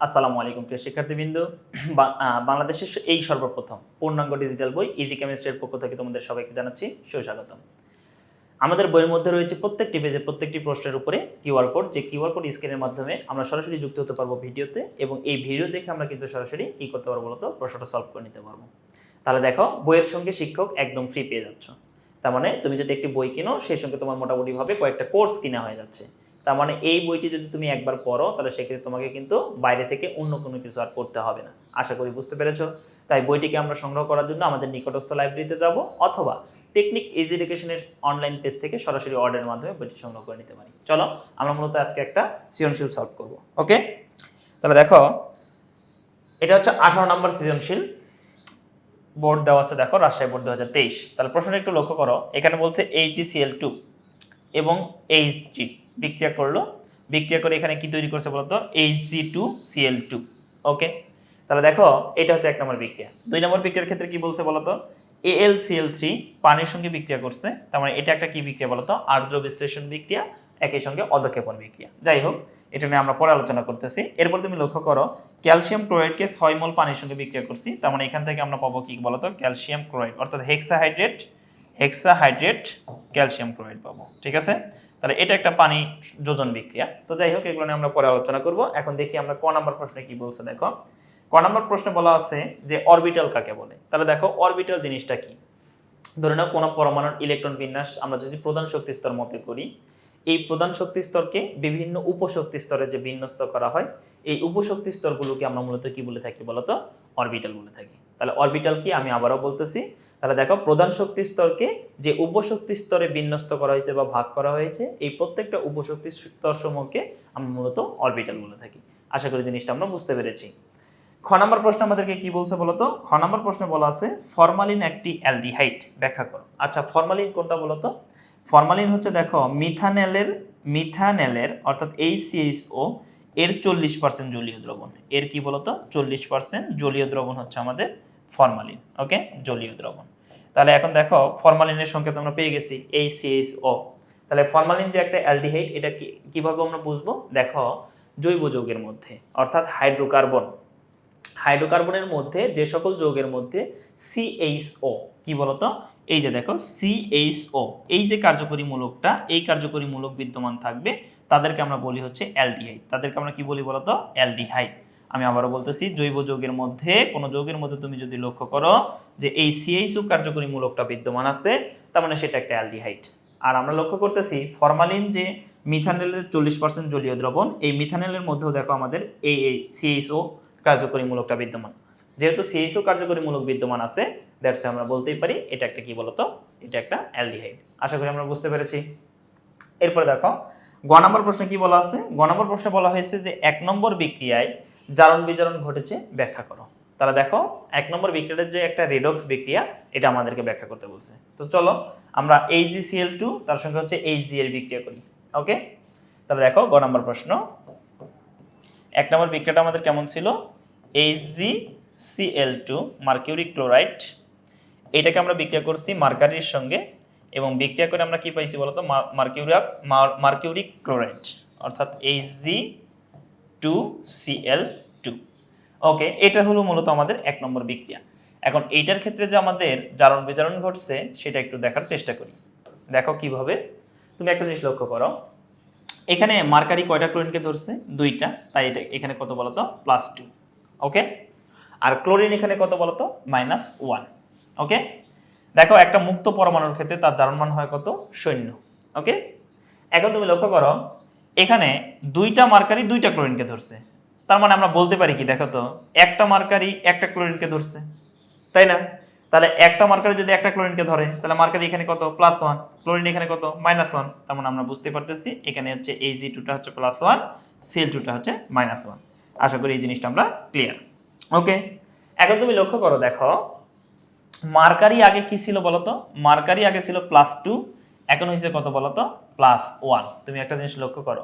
আসসালামু আলাইকুম, প্রিয় শিক্ষার্থীবৃন্দ। বাংলাদেশের এই সর্বপ্রথম পূর্ণাঙ্গ ডিজিটাল বই ইজি কেমিস্ট্রির পক্ষ থেকে তোমাদের সবাইকে জানাচ্ছি সুস্বাগতম। আমাদের বইয়ের মধ্যে রয়েছে প্রত্যেকটি পেজে প্রত্যেকটি প্রশ্নের উপরে কিউআর কোড যে কিউআর কোড স্ক্রিনের মাধ্যমে আমরা সরাসরি যুক্ত হতে পারব ভিডিওতে এবং এই ভিডিও দেখে আমরা কিন্তু সরাসরি কী করতে পারব বলতো? প্রশ্নটা সলভ করে নিতে পারব। তাহলে দেখো, বইয়ের সঙ্গে শিক্ষক একদম ফ্রি পেয়ে যাচ্ছ। তার মানে তুমি যদি একটি বই কিনো, সেই সঙ্গে তোমার মোটামুটিভাবে কয়েকটা কোর্স কিনা হয়ে যাচ্ছে। তার মানে এই বইটি যদি তুমি একবার পড়ো, তাহলে সেক্ষেত্রে তোমাকে কিন্তু বাইরে থেকে অন্য কোনো কিছু আর পড়তে হবে না। আশা করি বুঝতে পেরেছ? তাই বইটিকে আমরা সংগ্রহ করার জন্য আমাদের নিকটস্থ লাইব্রেরিতে যাব, অথবা টেকনিক ইজ এডুকেশনের অনলাইন পেজ থেকে সরাসরি অর্ডারের মাধ্যমে বইটি সংগ্রহ করে নিতে পারি। চলো, আমরা মূলত আজকে একটা সৃজনশীল সলভ করব ওকে তাহলে দেখো, এটা হচ্ছে আঠারো নম্বর সৃজনশীল। বোর্ড দেওয়া আছে, দেখো, রাজশাহী বোর্ড দু হাজার তেইশ। তাহলে প্রশ্নটা একটু লক্ষ্য করো, এখানে বলছে এইচজিসিএল টু এবং এইচজি বিক্রিয়া করল। বিক্রিয়া করে এখানে কি তৈরি করছে বলতো? HG two CL two okay তাহলে দেখো, এটা হচ্ছে এক নম্বর বিক্রিয়া। দুই নম্বর বিক্রিয়ার ক্ষেত্রে কি বলছে বলতো? এএল সিএল থ্রি পানির সঙ্গে বিক্রিয়া করছে। তার মানে এটা একটা কি বিক্রিয়া বলতো? আর্দ্র বিশ্লেষণ বিক্রিয়া, একই সঙ্গে অধক্ষেপণ বিক্রিয়া। যাই হোক, এটা নিয়ে আমরা পরে আলোচনা করতেছি। এরপর তুমি লক্ষ্য করো, ক্যালসিয়াম ক্লোরাইডকে ছয় মোল পানির সঙ্গে বিক্রিয়া করছি। তার মানে এখান থেকে আমরা পাবো কি বলতো? ক্যালসিয়াম ক্লোরাইড, অর্থাৎ হেক্সাহাইড্রেট হেক্সাহাইড্রেট ক্যালসিয়াম ক্লোরাইড পাবো। ঠিক আছে? তাহলে এটা একটা পানি যোজন বিক্রিয়া। তো যাই হোক, এগুলো নিয়ে আমরা পরে আলোচনা করব। এখন দেখি আমরা ক নাম্বার প্রশ্নে কি বলছে, দেখো। ক নাম্বার প্রশ্নে বলা আছে যে অরবিটাল কাকে বলে? তাহলে দেখো অরবিটাল জিনিসটা কি? ধরে নাও, কোনো পরমাণুর ইলেকট্রন বিন্যাস, আমরা যদি প্রধান শক্তি স্তর মতে করি, এই প্রধান শক্তি স্তরকে বিভিন্ন উপশক্তি স্তরে যে বিন্যস্ত করা হয়, এই উপশক্তি স্তরগুলোকে আমরা মূলত কি বলে থাকি বলতো? অরবিটাল বলে থাকি। তাহলে অরবিটাল কি? আমি আবারও বলতেছি। তাহলে দেখো, প্রধান শক্তি স্তরকে যে উপশক্তি স্তরে বিন্যস্ত করা হয়েছে বা ভাগ করা হয়েছে, এই প্রত্যেকটা উপশক্তি স্তর সমূহকে আমরা মূলত অরবিটাল বলে থাকি। আশা করি জিনিসটা আমরা বুঝতে পেরেছি। খ নম্বর প্রশ্ন আমাদেরকে কি বলছে বলতো খ নম্বর প্রশ্নে বলা আছে ফরমালিন একটি অ্যালডিহাইড। ব্যাখ্যা করো। আচ্ছা ফরমালিন কোনটা বলতো ফরমালিন হচ্ছে দেখো মিথানেলের মিথানেলের অর্থাৎ এইচসিএইচও এর চল্লিশ পার্সেন্ট জলীয় দ্রবণ। এর কি বলতো? চল্লিশ পার্সেন্ট জলীয় দ্রবণ হচ্ছে আমাদের ফরমালিন ওকে জলীয় দ্রবণ। তাহলে এখন দেখো ফরমালিনের সংকেত আমরা পেয়ে গেছি এইচসিএইচও তাহলে ফরমালিন যে একটা অ্যালডিহাইড, এটা কীভাবে আমরা বুঝব? দেখো, জৈব যৌগের মধ্যে, অর্থাৎ হাইড্রোকার্বন। হাইড্রোকার্বনের মধ্যে যে সকল যৌগের মধ্যে সিএইচও কি বলতো? এই যে দেখো সিএইচও এই যে কার্যকরী মূলকটা, এই কার্যকরী মূলক বিদ্যমান থাকবে তাদেরকে আমরা বলি হচ্ছে অ্যালডিহাইড। তাদেরকে আমরা কি বলি বলতো? অ্যালডিহাইড। আমি আবারও বলতেছি, জৈব যৌগের মধ্যে, কোনো যৌগের মধ্যে তুমি যদি লক্ষ্য করো যে এই সিএইচও কার্যকরী মূলকটা বিদ্যমান আছে, তার মানে সেটা একটা অ্যালডিহাইড। আর আমরা লক্ষ্য করতেছি, ফরমালিন যে মিথানেলের চল্লিশ পার্সেন্ট জলীয় দ্রবণ, এই মিথানেলের মধ্যেও দেখো আমাদের এই এই সিএইচও কার্যকরী মূলকটা বিদ্যমান। যেহেতু সিএইচও কার্যকরী মূলক বিদ্যমান আছে দ্যাটস আমরা বলতেই পারি, এটা একটা কি বলতো? এটা একটা অ্যালডিহাইড। আশা করি আমরা বুঝতে পেরেছি। এরপরে দেখো গ নম্বর প্রশ্নে কি বলা আছে? গ নম্বর প্রশ্নে বলা হয়েছে যে এক নম্বর বিক্রিয়ায় জারণ বিজারণ ঘটেছে, ব্যাখ্যা করো। তাহলে দেখো, এক নম্বর বিক্রিয়ার যে একটা রেডক্স বিক্রিয়া, এটা আমাদেরকে ব্যাখ্যা করতে বলছে। তো চলো, আমরা এইচজিসিএল টু তার সঙ্গে হচ্ছে এইচজি এর বিক্রিয়া করি ওকে তাহলে দেখো, গ নম্বর প্রশ্ন। এক নম্বর বিক্রিয়াটা আমাদের কেমন ছিল? HG CL two mercuric chloride, এটাকে আমরা বিক্রিয়া করছি মার্কারির সঙ্গে এবং বিক্রিয়া করে আমরা কি পাইছি বলতো? মার্কিউরিয়া মার্কিউরিক ক্লোরাইড, অর্থাৎ HG two CL two okay এটা হলো মূলত আমাদের এক নম্বর বিক্রিয়া। এখন এইটার ক্ষেত্রে যে আমাদের জারণ বিজারণ ঘটছে, সেটা একটু দেখার চেষ্টা করি। দেখো কীভাবে। তুমি একটা জিনিস লক্ষ্য করো। এখানে মার্কারি কয়টা ক্লোরিনকে ধরছে? দুইটা। তাই এটা এখানে কত বলতো? প্লাস টু ওকে আর ক্লোরিন এখানে কত বলতো? মাইনাস ওয়ান ওকে দেখো, একটা মুক্ত পরমাণুর ক্ষেত্রে তার জারণ মান হয় কত? শূন্য ওকে? এখন তুমি লক্ষ্য করো, এখানে দুইটা মার্কারি দুইটা ক্লোরিনকে ধরছে। তার মানে আমরা বলতে পারি কি, দেখো তো, একটা মার্কারি একটা ক্লোরিনকে ধরছে, তাই না? তাহলে একটা মার্কারি যদি একটা ক্লোরিনকে ধরে, তাহলে মার্কারি এখানে কত? Plus one. ক্লোরিন এখানে কত? Minus one. তার মানে আমরা বুঝতে পারতেছি, এখানে হচ্ছে এই জি টুটা হচ্ছে প্লাস ওয়ান সিএল টুটা হচ্ছে মাইনাস ওয়ান। আশা করি এই জিনিসটা আমরা ক্লিয়ার, ওকে? এখন তুমি লক্ষ্য করো, দেখো মার্কারি আগে কি ছিল বলতো? মার্কারি আগে ছিল প্লাস টু এখন হয়েছে কত বলতো? প্লাস ওয়ান তুমি একটা জিনিস লক্ষ্য করো।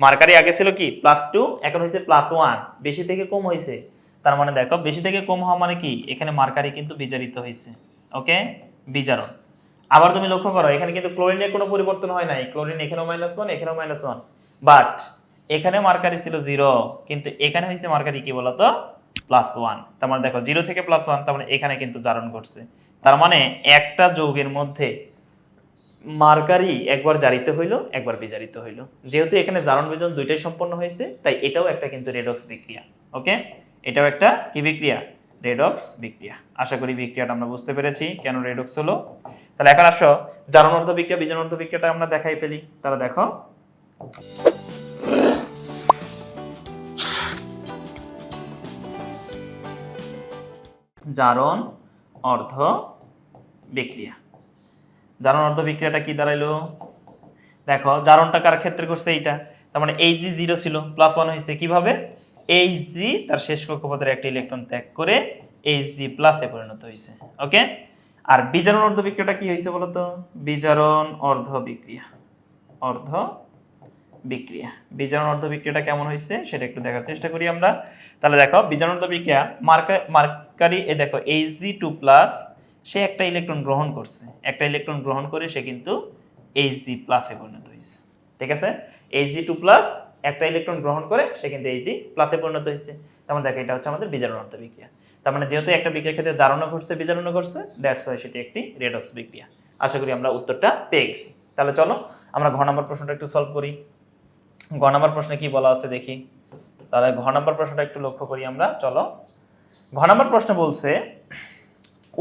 মার্কারি আগে ছিল কি? প্লাস টু এখন হয়েছে প্লাস ওয়ান বেশি থেকে কম হয়েছে তার মানে দেখো, বেশি থেকে কম হওয়া মানে কি? এখানে মার্কারি কিন্তু বিজারিত হয়েছে ওকে? বিজারণ। আবার তুমি লক্ষ্য করো, এখানে কিন্তু ক্লোরিনের কোনো পরিবর্তন হয় নাই। ক্লোরিন এখানেও মাইনাস ওয়ান এখানেও মাইনাস ওয়ান বাট এখানে মার্কারি ছিল জিরো কিন্তু এখানে হয়েছে মার্কারি কি বলতো? প্লাস ওয়ান তার মানে দেখো জিরো থেকে প্লাস ওয়ান তার মানে এখানে কিন্তু জারণ ঘটছে। তার মানে একটা যৌগের মধ্যে মার্কারি একবার জারিত হইল, একবার বিজারিত হইল। যেহেতু এখানে জারণ বিজন দুইটাই সম্পন্ন হয়েছে, তাই এটাও একটা কিন্তু রেডক্স বিক্রিয়া ওকে এটাও একটা কি বিক্রিয়া? রেডক্স বিক্রিয়া। আশা করি বিক্রিয়াটা আমরা বুঝতে পেরেছি, কেন রেডক্স হলো? তাহলে এখন আসো, জারণ অর্ধ বিক্রিয়া বিজন অর্ধ বিক্রিয়াটা আমরা দেখাই ফেলি। তাহলে দেখো। জারণ অর্ধ বিক্রিয়া। জারণ অর্ধ বিক্রিয়াটা কি দাঁড়াইলো? দেখো, জারণটা কার ক্ষেত্রে করছে এইটা? তার মানে এইচ জি জিরো ছিল প্লাস ওয়ান হয়েছে কীভাবে? এইচ জি তার শেষ কক্ষপথের একটা ইলেকট্রন ত্যাগ করে এইচ জি প্লাসে পরিণত হয়েছে ওকে আর বিজারণ অর্ধ বিক্রিয়াটা কি হয়েছে বলতো? বিজারণ অর্ধ বিক্রিয়া। অর্ধ বিক্রিয়া। বিজারণ অর্ধ বিক্রিয়াটা কেমন হয়েছে সেটা একটু দেখার চেষ্টা করি আমরা। তাহলে দেখো বিজারণ অর্ধ বিক্রিয়া মার্কা, মার্কারি, এ দেখো এইচ জি টু প্লাস সে একটা ইলেকট্রন গ্রহণ করছে। একটা ইলেকট্রন গ্রহণ করে সে কিন্তু এইচ জি প্লাসে পরিণত হয়েছে ঠিক আছে? এইচ জি টু প্লাস একটা ইলেকট্রন গ্রহণ করে সে কিন্তু এইচ জি প্লাসে পরিণত হয়েছে তার মানে দেখো, এটা হচ্ছে আমাদের বিজারণ অর্ধ বিক্রিয়া। তার মানে যেহেতু একটা বিক্রিয়ার ক্ষেত্রে জারণও ঘটছে বিজারণও ঘটছে দ্যাটস ওয়াই সেটি একটি রেডক্স বিক্রিয়া। আশা করি আমরা উত্তরটা পেয়ে গেছি। তাহলে চলো, আমরা ঘ নম্বর প্রশ্নটা একটু সলভ করি। ঘ নম্বর প্রশ্নে কি বলা আছে দেখি। তাহলে ঘ নম্বর প্রশ্নটা একটু লক্ষ্য করি আমরা, চলো। ঘ নম্বর প্রশ্ন বলছে,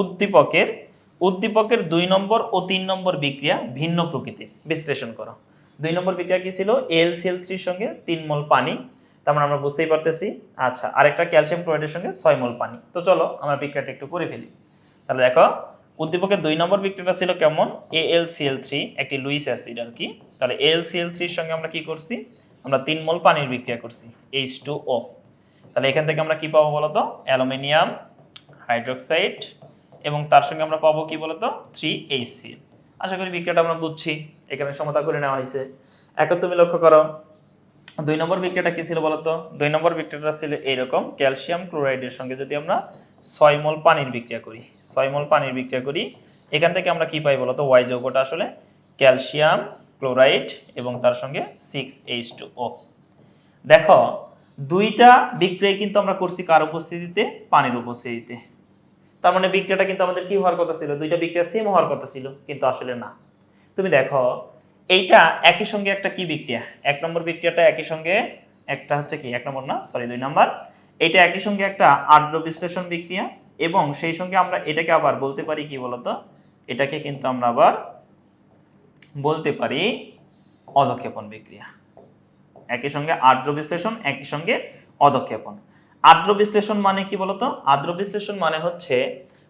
উদ্দীপকের উদ্দীপকের দুই নম্বর ও তিন নম্বর বিক্রিয়া ভিন্ন প্রকৃতির। বিশ্লেষণ করো। দুই নম্বর বিক্রিয়া কি ছিল? এল সিএল থ্রির সঙ্গে তিন মোল পানি। তার মানে আমরা বুঝতেই পারতেছি। আচ্ছা আরেকটা ক্যালসিয়াম ক্লোরাইডের সঙ্গে ছয় মোল পানি। তো চলো, আমরা বিক্রিয়াটা একটু করে ফেলি। তাহলে দেখো উদ্দীপকের দুই নম্বর বিক্রিয়াটা ছিল কেমন? এ এল সিএল থ্রি একটি লুইস অ্যাসিড আর কি। তাহলে এল সিএল থ্রির সঙ্গে আমরা কি করছি? আমরা তিন মোল পানির বিক্রিয়া করছি এইচ টু ও তাহলে এখান থেকে আমরা কি পাবো বলতো? অ্যালুমিনিয়াম, হাইড্রোক্সাইড এবং তার সঙ্গে আমরা পাবো কি বলতো? থ্রি এইচ সি আশা করি বিক্রিয়াটা আমরা বুঝছি, এখানে সমতা করে নেওয়া হয়েছে। এখন তুমি লক্ষ্য করো, দুই নম্বর বিক্রিয়াটা কি ছিল বলতো? দুই নম্বর বিক্রিয়াটা ছিল এইরকম, ক্যালসিয়াম ক্লোরাইডের সঙ্গে যদি আমরা ছয় মোল পানির বিক্রিয়া করি। ছয় মোল পানির বিক্রিয়া করি। এখান থেকে আমরা কি পাই বলতো? ওয়াই যৌগটা আসলে ক্যালসিয়াম, ক্লোরাইড এবং তার সঙ্গে সিক্স এইচ টু ও দেখো, দুইটা বিক্রিয়া কিন্তু আমরা করছি কার উপস্থিতিতে? পানির উপস্থিতিতে। তার মানে বিক্রিয়াটা কিন্তু আমাদের কি হওয়ার কথা ছিল? দুইটা বিক্রিয়া সেম হওয়ার কথা ছিল, কিন্তু আসলে না। তুমি দেখো, এইটা একই সঙ্গে একটা কি বিক্রিয়া? এক নম্বর বিক্রিয়াটা একই সঙ্গে একটা হচ্ছে কি? এক নম্বর না সরি দুই নম্বর। এটা একই সঙ্গে একটা আর্দ্র বিশ্লেষণ বিক্রিয়া এবং সেই সঙ্গে আমরা এটাকে আবার বলতে পারি কি বলতো? এটাকে কিন্তু আমরা আবার বলতে পারি অধক্ষেপণ বিক্রিয়া। একই সঙ্গে আর্দ্র বিশ্লেষণ, একই সঙ্গে অধক্ষেপণ। আর্দ্র বিশ্লেষণ মানে কি বলতো? আর্দ্র বিশ্লেষণ মানে হচ্ছে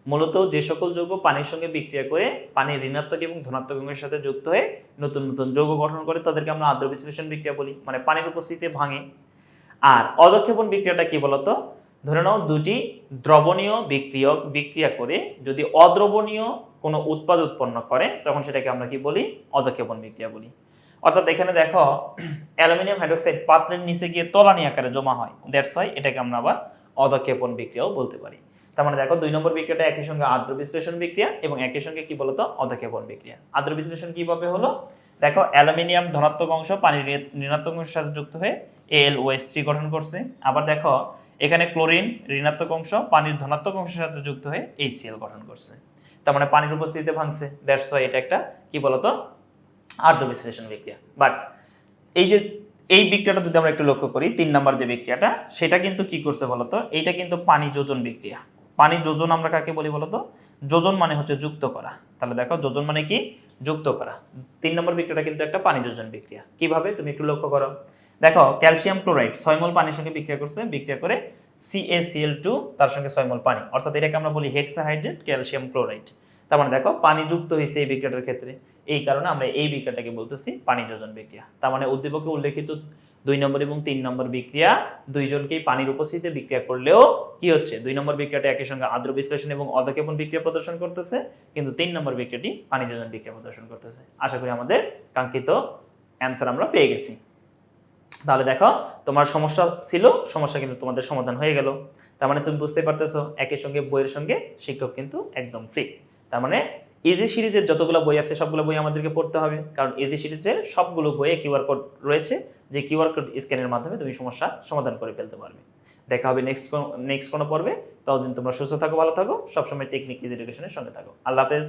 মূলত যে সকল যৌগ পানির সঙ্গে বিক্রিয়া করে পানির ঋণাত্মক এবং ধনাত্মক অঙ্গের সাথে যুক্ত হয়ে নতুন নতুন যৌগ গঠন করে তাদেরকে আমরা আর্দ্র বিশ্লেষণ বিক্রিয়া বলি। মানে পানির উপস্থিতিতে ভাঙে। আর অধক্ষেপণ বিক্রিয়াটা কি বলতো? ধরে নাও দুটি দ্রবণীয় বিক্রিয়ক বিক্রিয়া করে যদি অদ্রবণীয় কোনো উৎপাদ উৎপন্ন করে, তখন সেটাকে আমরা কি বলি? অধক্ষেপণ বিক্রিয়া বলি। অর্থাৎ এখানে দেখো, অ্যালুমিনিয়াম হাইড্রোক্সাইড পাত্রের নিচে গিয়ে তলানি আকারে জমা হয়। দ্যাটস হয় এটাকে আমরা আবার অধক্ষেপণ বিক্রিয়াও বলতে পারি। তার মানে দেখো, দুই নম্বর বিক্রিয়াটা একই সঙ্গে আর্দ্র বিশ্লেষণ বিক্রিয়া এবং একই সঙ্গে কি বলতো? অধক্ষেপণ বিক্রিয়া। আর্দ্র বিশ্লেষণ কীভাবে হলো? দেখো, অ্যালুমিনিয়াম ধনাত্মক অংশ পানির ঋণ- ঋণাত্মক অংশের সাথে যুক্ত হয়ে এল ওএস থ্রি গঠন করছে। আবার দেখো, এখানে ক্লোরিন ঋণাত্মক অংশ, পানির ধনাত্মক অংশের সাথে যুক্ত হয়ে এইচসিএল গঠন করছে। তার মানে পানির উপস্থিতিতে ভাঙছে। দ্যাটস ওয়াই এটা একটা, কি বলতো? আর্দ্র বিশ্লেষণ বিক্রিয়া। বাট এই যে, এই বিক্রিয়াটা যদি আমরা একটু লক্ষ্য করি, তিন নাম্বার যে বিক্রিয়াটা, সেটা কিন্তু কি করছে বলতো? এইটা কিন্তু পানি যোজন বিক্রিয়া। পানি যোজন আমরা কাকে বলি বলতো? যোজন মানে হচ্ছে যুক্ত করা। তাহলে দেখো, যোজন মানে কি? যুক্ত করা। তিন নম্বর বিক্রিয়াটা কিন্তু একটা পানি যোজন বিক্রিয়া। কীভাবে? তুমি একটু লক্ষ্য করো। দেখো ক্যালসিয়াম ক্লোরাইড ছয় মোল পানির সঙ্গে বিক্রিয়া করছে, বিক্রিয়া করে সিএসিএল টু তার সঙ্গে ছয় মোল পানি। অর্থাৎ এটাকে আমরা বলি হেক্সাহাইড্রেট ক্যালসিয়াম ক্লোরাইড তার মানে দেখো পানি যুক্ত হয়েছে এই বিক্রিয়াটার ক্ষেত্রে। এই কারণে আমরা এই বিক্রিয়াটাকে বলতেছি পানি যোজন বিক্রিয়া। তার মানে উদ্দীপকে উল্লেখিত দুই নম্বর এবং তিন নম্বর বিক্রিয়া দুইজনকেই পানির উপস্থিতিতে বিক্রিয়া করলেও কি হচ্ছে? দুই নম্বর বিক্রিয়াটা একই সঙ্গে আদ্র বিশ্লেষণ এবং অধক্ষেপণ বিক্রিয়া প্রদর্শন করতেছে, কিন্তু তিন নম্বর বিক্রিয়াটি পানি যোজন বিক্রিয়া প্রদর্শন করতেছে। আশা করি আমাদের কাঙ্ক্ষিত অ্যান্সার আমরা পেয়ে গেছি। তাহলে দেখো, তোমার সমস্যা ছিল, সমস্যা কিন্তু তোমাদের সমাধান হয়ে গেল। তার মানে তুমি বুঝতে পারতেছো একই সঙ্গে বইয়ের সঙ্গে শিক্ষক কিন্তু একদম ফ্রি তার মানে ইজি সিরিজের যতগুলো বই আছে, সবগুলো বই আমাদেরকে পড়তে হবে। কারণ ইজি সিরিজের সবগুলো বইয়ে কিউআর কোড রয়েছে, যে কিউআর কোড স্ক্যানের মাধ্যমে তুমি সমস্যা সমাধান করে ফেলতে পারবে। দেখা হবে নেক্সট নেক্সট কোনো পর্বে। ততদিন তোমরা সুস্থ থাকো, ভালো থাকো। সবসময় টেকনিক এডুকেশনের সঙ্গে থাকো। আল্লাহ হাফেজ।